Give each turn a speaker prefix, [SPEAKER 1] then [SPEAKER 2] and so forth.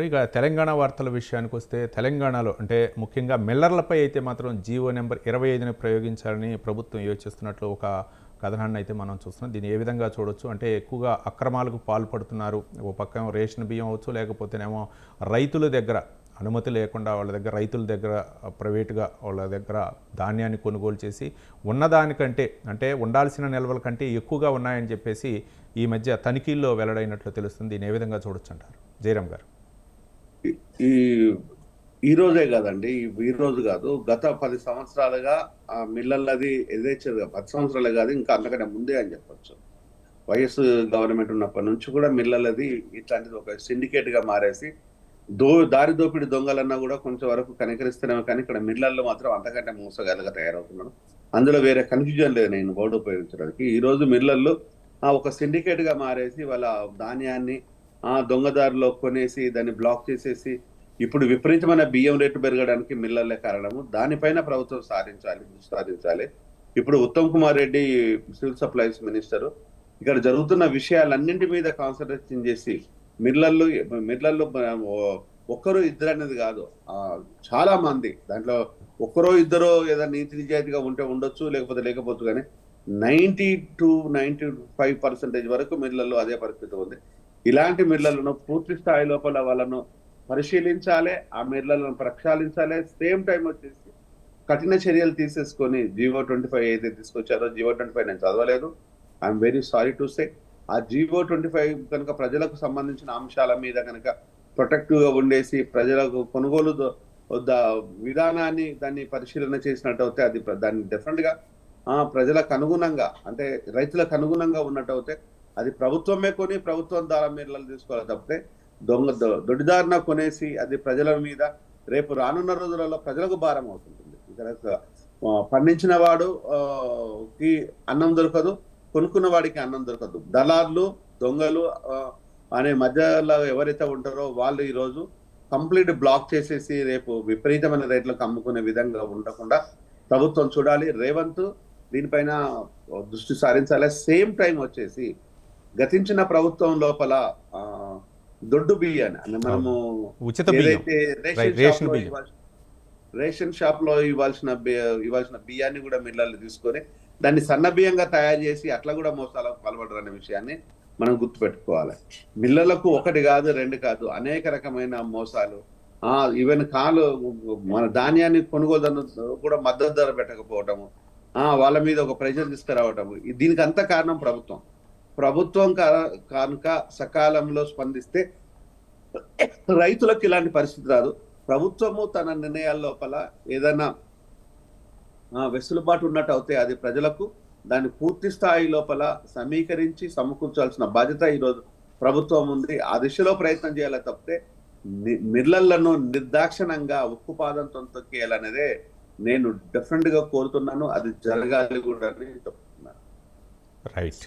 [SPEAKER 1] ఇక తెలంగాణ వార్తల విషయానికి వస్తే తెలంగాణలో అంటే ముఖ్యంగా మిల్లర్లపై అయితే మాత్రం జీవో నెంబర్ ఇరవై ఐదుని ప్రయోగించాలని ప్రభుత్వం యోచిస్తున్నట్లు ఒక కథనాన్ని అయితే మనం చూస్తున్నాం. దీన్ని ఏ విధంగా చూడొచ్చు? అంటే ఎక్కువగా అక్రమాలకు పాల్పడుతున్నారు. ఓ పక్క రేషన్ బియ్యం అవచ్చు లేకపోతేనేమో రైతుల దగ్గర అనుమతి లేకుండా వాళ్ళ దగ్గర రైతుల దగ్గర ప్రైవేటుగా వాళ్ళ దగ్గర ధాన్యాన్ని కొనుగోలు చేసి ఉన్నదానికంటే అంటే ఉండాల్సిన నిల్వల కంటే ఎక్కువగా ఉన్నాయని చెప్పేసి ఈ మధ్య తనిఖీల్లో వెల్లడైనట్లు తెలుస్తుంది. దీన్ని ఏ విధంగా చూడొచ్చు అంటారు? జయరామ్ గారు.
[SPEAKER 2] ఈ ఈ రోజే కాదండి ఈ- రోజు కాదు. గత పది సంవత్సరాలుగా ఆ మిల్లర్లది ఎదేచ్చేది పది సంవత్సరాలు కాదు ఇంకా అంతకంటే ముందే అని చెప్పొచ్చు. వైఎస్ గవర్నమెంట్ ఉన్నప్పటి నుంచి కూడా మిల్లర్లది ఇట్లాంటిది ఒక సిండికేట్గా మారేసి దో దారి దోపిడి దొంగలన్నా కూడా కొంచెం వరకు కనికరిస్తున్నాము కానీ ఇక్కడ మిల్లల్లో మాత్రం అంతకంటే మోసగాలుగా తయారవుతున్నాడు అందులో వేరే కన్ఫ్యూజన్ లేదు నేను బోర్డు ఉపయోగించడానికి. ఈ రోజు మిల్లర్లు ఆ ఒక సిండికేట్గా మారేసి వాళ్ళ ధాన్యాన్ని ఆ దొంగదారిలో కొనేసి దాన్ని బ్లాక్ చేసేసి ఇప్పుడు విపరీతమైన బియ్యం రేటు పెరగడానికి మిల్లర్లే కారణము. దానిపైన ప్రభుత్వం సాధించాలి సాధించాలి. ఇప్పుడు Uttam Kumar Reddy civil supplies minister ఇక్కడ జరుగుతున్న విషయాలన్నింటి మీద కాన్సన్ట్రేషన్ చేసి మిల్లర్లు మిల్లర్లు ఒక్కరు ఇద్దరు అనేది కాదు చాలా మంది దాంట్లో ఒక్కరో ఇద్దరో ఏదో నీతి నిజాయితీగా ఉంటే ఉండొచ్చు లేకపోతే లేకపోవచ్చు కానీ ninety two ninety five percentage వరకు మిల్లర్లు అదే పరిస్థితి ఉంది. ఇలాంటి మిర్లలను పూర్తి స్థాయి లోపల వాళ్ళను పరిశీలించాలి ఆ మిర్లలను ప్రక్షాళించాలి. సేమ్ టైం వచ్చేసి కఠిన చర్యలు తీసేసుకొని జీవో ట్వంటీ ఫైవ్ ఏదైతే తీసుకొచ్చారో జీవో ట్వంటీ ఫైవ్ నేను చదవలేదు. I'm very sorry to say ఆ జీవో ట్వంటీ ఫైవ్ కనుక ప్రజలకు సంబంధించిన అంశాల మీద కనుక ప్రొటెక్టివ్గా ఉండేసి ప్రజలకు కొనుగోలు విధానాన్ని దాన్ని పరిశీలన చేసినట్టయితే అది దాన్ని డెఫినెట్గా ఆ ప్రజలకు అనుగుణంగా అంటే రైతులకు అనుగుణంగా ఉన్నట్టయితే అది ప్రభుత్వమే కొని ప్రభుత్వం ద్వారా మీరు తీసుకోవాలి తప్పితే దొంగ దొడిదారిన కొనేసి అది ప్రజల మీద రేపు రానున్న రోజులలో ప్రజలకు భారం అవుతుంది ఇక్కడ పండించిన వాడు కి అన్నం దొరకదు కొనుక్కున్న వాడికి అన్నం దొరకదు. దళార్లు దొంగలు అనే మధ్యలో ఎవరైతే ఉంటారో వాళ్ళు ఈరోజు కంప్లీట్ బ్లాక్ చేసేసి రేపు విపరీతమైన రేట్లకు అమ్ముకునే విధంగా ఉండకుండా ప్రభుత్వం చూడాలి. రేవంత్ దీనిపైన దృష్టి సారించాలి. సేమ్ టైం వచ్చేసి గతించిన ప్రభుత్వం లోపల దొడ్డు బియ్యాన్ని అంటే మనము
[SPEAKER 1] ఉచిత
[SPEAKER 2] ఏదైతే రేషన్
[SPEAKER 1] రేషన్ షాప్లో.
[SPEAKER 2] ఇవ్వాల్సిన- ఇవ్వాల్సిన బియ్యాన్ని కూడా మిల్లర్లు తీసుకొని దాన్ని సన్న బియ్యంగా తయారు చేసి అట్లా కూడా మోసాలకు పాల్పడరు అనే విషయాన్ని మనం గుర్తుపెట్టుకోవాలి. మిల్లర్లకు ఒకటి కాదు రెండు కాదు అనేక రకమైన మోసాలు. ఆ ఈవెన్ కాలు మన ధాన్యాన్ని కొనుగోలు కూడా మద్దతు ధర పెట్టకపోవటము ఆ వాళ్ళ మీద ఒక ప్రెషర్ తీసుకురావటము దీనికి అంత కారణం ప్రభుత్వం. ప్రభుత్వం కా- కనుక సకాలంలో స్పందిస్తే రైతులకు ఇలాంటి పరిస్థితి రాదు. ప్రభుత్వము తన నిర్ణయాల లోపల ఏదైనా వెసులుబాటు ఉన్నట్టు అవుతే అది ప్రజలకు దాన్ని పూర్తి స్థాయి లోపల సమీకరించి సమకూర్చాల్సిన బాధ్యత ఈరోజు ప్రభుత్వం ఉంది. ఆ దిశలో ప్రయత్నం చేయాలి తప్పితే నిర్లలను నిర్దాక్షణంగా ఉక్కు ఉక్కుపాదంతో తొక్కేయాలనేదే నేను డిఫరెంట్గా కోరుతున్నాను. అది జరగాలి కూడా అని చెప్తున్నాను
[SPEAKER 1] రైట్